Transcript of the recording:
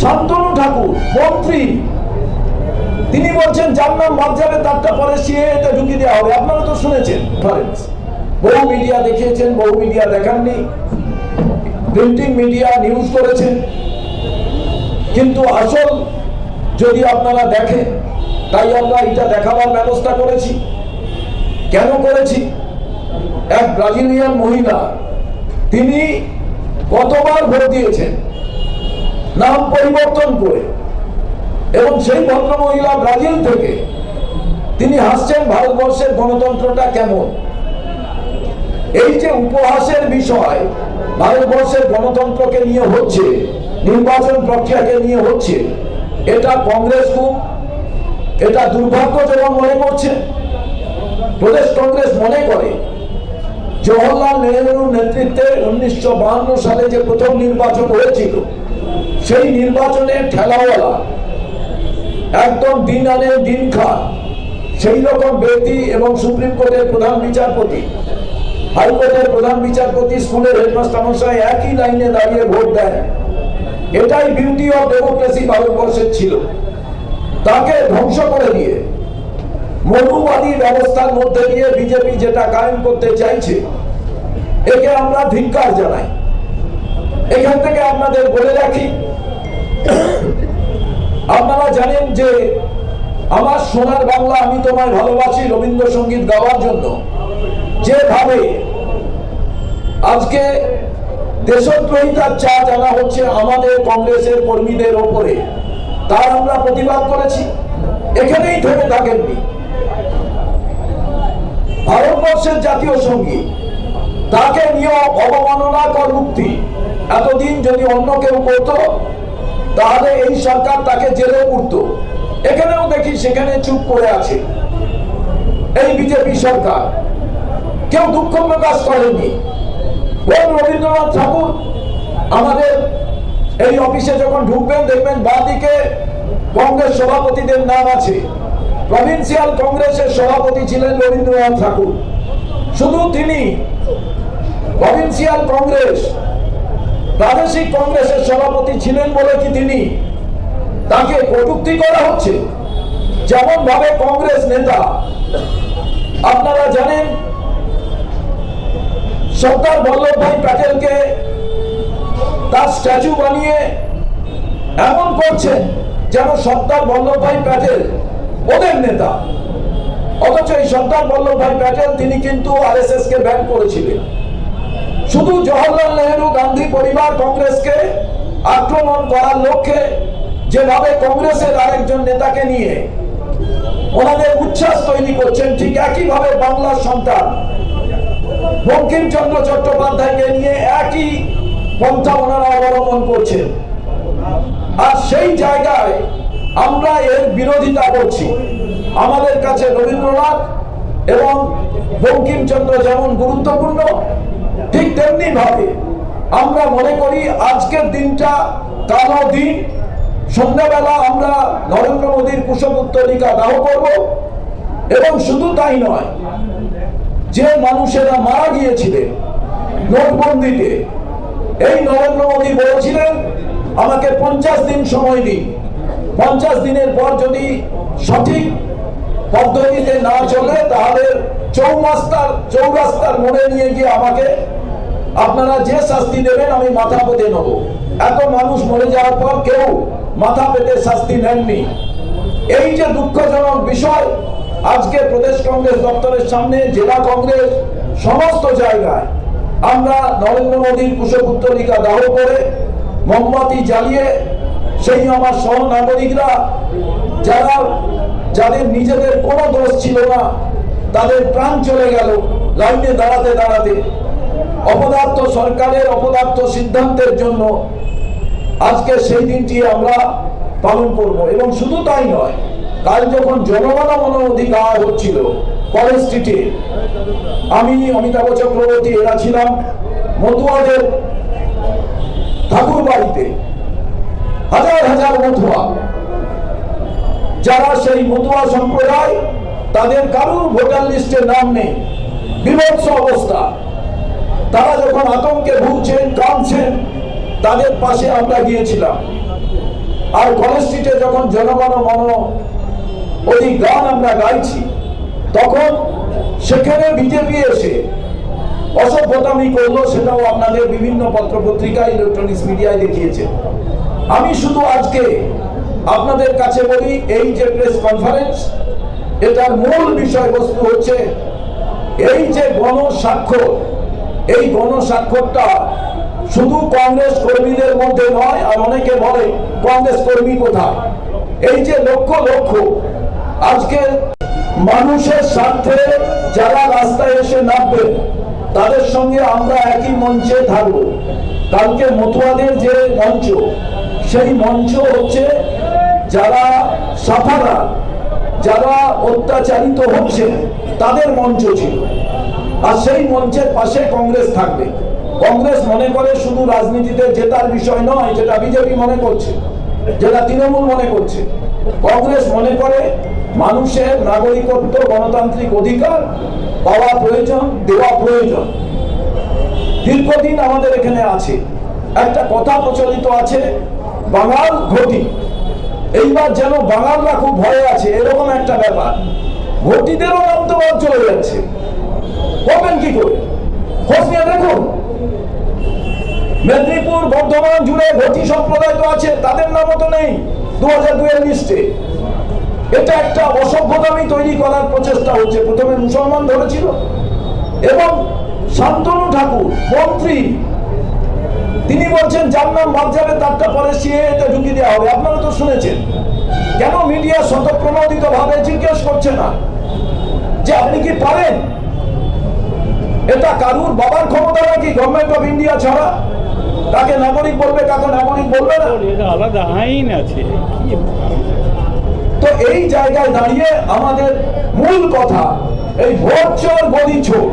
শান্তনু ঠাকুর, মন্ত্রী। তিনি বলছেন, যার নাম বাদ যাবে, তারটা পরে সিএতে ঢুকিয়ে দেওয়া হবে। আপনারা তো শুনেছেন বহু মিডিয়া দেখিয়েছেন, বহু মিডিয়া দেখাননি। প্রিন্টিং মিডিয়া নিউজ করেছেন। কিন্তু আসল যদি আপনারা দেখেন, তাই আমরা এটা দেখাবার ব্যবস্থা করেছি। কেন করেছি? এক ব্রাজিলিয়ান মহিলা, তিনি কতবার ভোট দিয়েছেন। নাম পরিবর্তন করে। এবং সেই ভদ্র মহিলা ব্রাজিল থেকে তিনি হাসছেন, ভারতবর্ষের গণতন্ত্রটা কেমন? এই যে উপহাসের বিষয় ভারতবর্ষের গণতন্ত্রকে নিয়ে হচ্ছে, নির্বাচন প্রক্রিয়াকে নিয়ে হচ্ছে, এটা কংগ্রেস খুব, এটা দুর্ভাগ্যজনক মনে করছে। প্রদেশ কংগ্রেস মনে করে, জওহরলাল নেহরুর নেতৃত্বে উনিশশো সালে যে প্রথম নির্বাচন হয়েছিল সেই নির্বাচনে ঠেলাওয়ালা একদম দিন আনে দিন খান সেই রকম ব্যক্তি এবং সুপ্রিম কোর্টের প্রধান বিচারপতি, হাইকোর্টের প্রধান বিচারপতি, স্কুলের হেডমাস্টার মশাই একই লাইনে দাঁড়িয়ে ভোট দেন। এটাই বিউটি অফ ডেমোক্রেসি ভারতবর্ষের ছিল। তাকে ধ্বংস করে দিয়ে মনুবাদী ব্যবস্থার মধ্যে দিয়ে বিজেপি যেটা কায়েম করতে চাইছে, একে আমরা ধিক্কার জানাই। এখান থেকে আপনাদের বলে রাখি, আপনারা জানেন যে আমার সোনার বাংলা আমি তোমায় ভালোবাসি রবীন্দ্রসঙ্গীত গাওয়ার জন্য। যেভাবে আজকে দেশদ্রোহিতার চার্জ আনা হচ্ছে আমাদের কংগ্রেসের কর্মীদের ওপরে, তার আমরা প্রতিবাদ করেছি। এখানেই থেকে থাকেননি। ভারতবর্ষের জাতীয় সংগীত তাকে নিয়ে অবমাননা কর মুক্তি এতদিন যদি অন্য কেউ করতো, তাহলে এই সরকার তাকে জেলে উঠত এখানেও দেখি সেখানে চুপ করে আছে এই বিজেপি সরকার। কেউ দুঃখ প্রকাশ করেনি। রবীন্দ্রনাথ ঠাকুর, আমাদের এই অফিসে যখন ঢুকবেন, দেখবেন বাঁদিকে কংগ্রেস সভাপতিদের নাম আছে। প্রভিন্সিয়াল কংগ্রেসের সভাপতি ছিলেন রবীন্দ্রনাথ ঠাকুর। শুধু তিনি, প্রভিন্সিয়াল কংগ্রেস প্রাদেশিক কংগ্রেসের সভাপতি ছিলেন বলে কি তিনি? তাকে কটুক্তি করা হচ্ছে? যেমন ভাবে কংগ্রেস নেতা, আপনারা জানেন, সর্দার বল্লভভাই প্যাটেলকে তার স্ট্যাচু বানিয়ে এমন করছেন যেন সর্দার বল্লভভাই প্যাটেল ওদের নেতা। অথচ এই সর্দার বল্লভভাই প্যাটেল, তিনি কিন্তু আরএসএস কে ব্যান করেছিলেন। শুধু জওহরলাল নেহরু গান্ধী পরিবার কংগ্রেসকে আক্রমণ করার লক্ষ্যে যেভাবে কংগ্রেসের আরেকজন নেতাকে নিয়ে ওনাদের উচ্ছ্বাস তৈরি করছেন, ঠিক একইভাবে বাংলার সন্তান বঙ্কিমচন্দ্র চট্টোপাধ্যায়কে নিয়ে একই পন্থা ওনারা অবলম্বন করছেন। আর সেই জায়গায় আমরা এর বিরোধিতা করছি। আমাদের কাছে রবীন্দ্রনাথ এবং বঙ্কিমচন্দ্র যেমন গুরুত্বপূর্ণ ঠিক তেমনি ভাবে আমরা মনে করি আজকের দিনটা কালো দিন। সন্ধ্যাবেলা আমরা নরেন্দ্র মোদীর কুশপুত্তলিকা দাহ করব। এবং শুধু তাই নয়, যে মানুষেরা মারা গিয়েছিলেন নোটবন্দিতে, এই নরেন্দ্র মোদী বলেছিলেন, আমাকে পঞ্চাশ দিন সময় দিন। পঞ্চাশ দিনের পর যদি সঠিক পদ্ধতিতে না চলে, তাহলে চৌমাস্তার, চৌরাস্তার মোড়ে নিয়ে গিয়ে আমাকে আপনারা যে শাস্তি দেবেন, আমি মাথা পেতে নেব। এত মানুষ মরে যাওয়ার পর কেউ মাথা পেতে শাস্তি নেননি। এই যে দুঃখজনক বিষয়, আজকে প্রদেশ কংগ্রেস দপ্তরের সামনে, জেলা কংগ্রেস সমস্ত জায়গায় আমরা নরেন্দ্র মোদীর কুশপুত্তলিকা দাহ করে মোমবাতি জ্বালিয়ে, সেই আমার সহ নাগরিকরা, যারা, যাদের নিজেদের কোনো দোষ ছিল না, তাদের প্রাণ চলে গেল লাইনে দাঁড়াতে দাঁড়াতে। অপদার্থ সরকারের অপদার্থ সিদ্ধান্তের জন্য আজকে সেই দিনটি আমরা পালন করব। এবং শুধু তাই নয়, কাল যখন জনগণ মন অধিকার হচ্ছিল কলেজ স্ট্রিটে, আমি অমিতাভ চক্রবর্তী এরা ছিলাম মতুয়াদের ঠাকুর বাড়িতে হাজার হাজার মতুয়া, যারা সেই মতুয়া সম্প্রদায়, তাদের কারুর ভোটার লিস্টে নাম নেই। বিভৎস অবস্থা। তারা যখন আতঙ্কে ভুগছেন, কাঁদছেন, তাদের পাশে আমরা গিয়েছিলাম। আর কলেজ স্ট্রিটে যখন জনগণ মন ওই গান আমরা গাইছি, তখন সেখানে বিজেপি এসে অসভ্যতামি করল, সেটাও আপনাদের বিভিন্ন পত্রপত্রিকা ইলেকট্রনিক্স মিডিয়ায় দেখিয়েছে। আমি শুধু আজকে আপনাদের কাছে বলি, এই যে প্রেস কনফারেন্স এটার মূল বিষয়বস্তু হচ্ছে, এই যে গণস্বাক্ষর এই গণস্বাক্ষরটা শুধু কংগ্রেস কর্মীদের মধ্যে নয়, আর অনেকে বলে কংগ্রেস কর্মী কোথায়? এই যে লক্ষ লক্ষ আজকে মানুষের স্বার্থে যারা রাস্তায় এসে নামবে, তাদের সঙ্গে আমরা একই মঞ্চে থাকব। কালকে মতুয়াদের যে মঞ্চ, সেই মঞ্চ হচ্ছে যারা সাফারা যারা অত্যাচারিত হচ্ছে, তাদের মঞ্চ ছিল। আর সেই মঞ্চের পাশে কংগ্রেস থাকবে। কংগ্রেস মনে করে শুধু রাজনীতিতে জেতার বিষয় নয়, যেটা বিজেপি মনে করছে, যেটা তৃণমূল মনে করছে। কংগ্রেস মনে করে মানুষের নাগরিকত্ব, গণতান্ত্রিক অধিকার পাওয়া প্রয়োজন, দেওয়া প্রয়োজন। দীর্ঘদিন আমাদের এখানে আছে। একটা কথা প্রচলিত আছে, বাঙাল ঘটি। এইবার যেন বাঙালরা খুব ভয়ে আছে, এরকম একটা ব্যাপার। ঘটিদেরও নাম তো বাদ চলে যাচ্ছে। করবেন কি করে? খোঁজ নিয়ে দেখুন। মেদিনীপুর, বর্ধমান জুড়ে ঘটি সম্প্রদায় তো আছে, তাদের নামও তো নেই দু হাজার দুয়ের লিস্টে। এটা একটা অসভ্যতামি তৈরি করার প্রচেষ্টা হচ্ছে। প্রথমে মুসলমান ধরেছিল, এবং শান্তনু ঠাকুর, মন্ত্রী তিনি বলছেন যার নাম বাদ যাবে তারটা পরে সিএতে ঢুকিয়ে দেওয়া হবে। আপনারা তো শুনেছেন। কেন মিডিয়া স্বতঃপ্রণোদিত ভাবে জিজ্ঞেস করছে না? যে আপনি কি পারেন? এটা কারুর বাবার ক্ষমতা নাকি গভর্নমেন্ট অফ ইন্ডিয়া ছাড়া? তাকে নাগরিক বলবে কাকে নাগরিক বলবে না? এটা আলাদা আইন আছে। তো এই জায়গায় দাঁড়িয়ে আমাদের মূল কথা এই ভোট চোর গদি চোর।